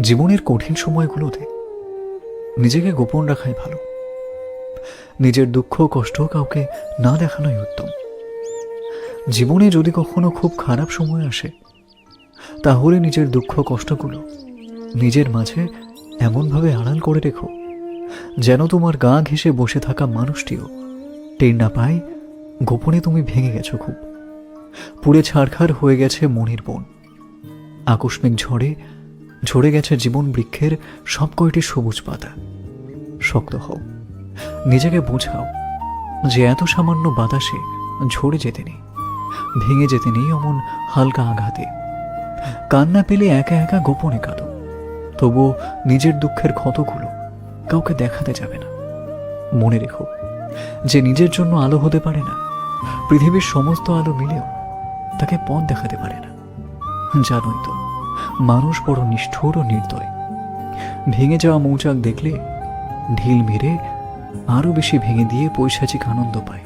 জীবনের কঠিন সময়গুলোতে নিজেকে গোপন রাখাই ভালো। নিজের দুঃখ কষ্ট কাউকে না দেখানোই উত্তম। জীবনে যদি কখনো খুব খারাপ সময় আসে, তাহলে নিজের দুঃখ কষ্টগুলো নিজের মাঝে এমনভাবে আড়াল করে রেখো, যেন তোমার গা ঘেঁষে বসে থাকা মানুষটিও টের না পায় গোপনে তুমি ভেঙে গেছো খুব। পুড়ে ছাড়খাড় হয়ে গেছে মনির বোন। আকস্মিক ঝড়ে ঝরে গেছে জীবন বৃক্ষের সব কয়টি সবুজ পাতা। শক্ত হও। নিজেকে বোঝাও যে এত সামান্য বাতাসে ঝরে যেতে নেই। ভেঙে যেতে নেই অমন হালকা আঘাতে। কান্না পেলে একা একা গোপনে কাঁদো। তবুও নিজের দুঃখের ক্ষতগুলো কাউকে দেখাতে যাবে না। মনে রেখো যে নিজের জন্য আলো হতে পারে না। পৃথিবীর সমস্ত আলো মিলেও তাকে পথ দেখাতে পারে না। জানোই তো মানুষ বড় নিষ্ঠুর ও নির্দয়। ভেঙে যাওয়া মৌচাক দেখলে ঢিল মেরে আরও বেশি ভেঙে দিয়ে পৈশাচিক আনন্দ পায়।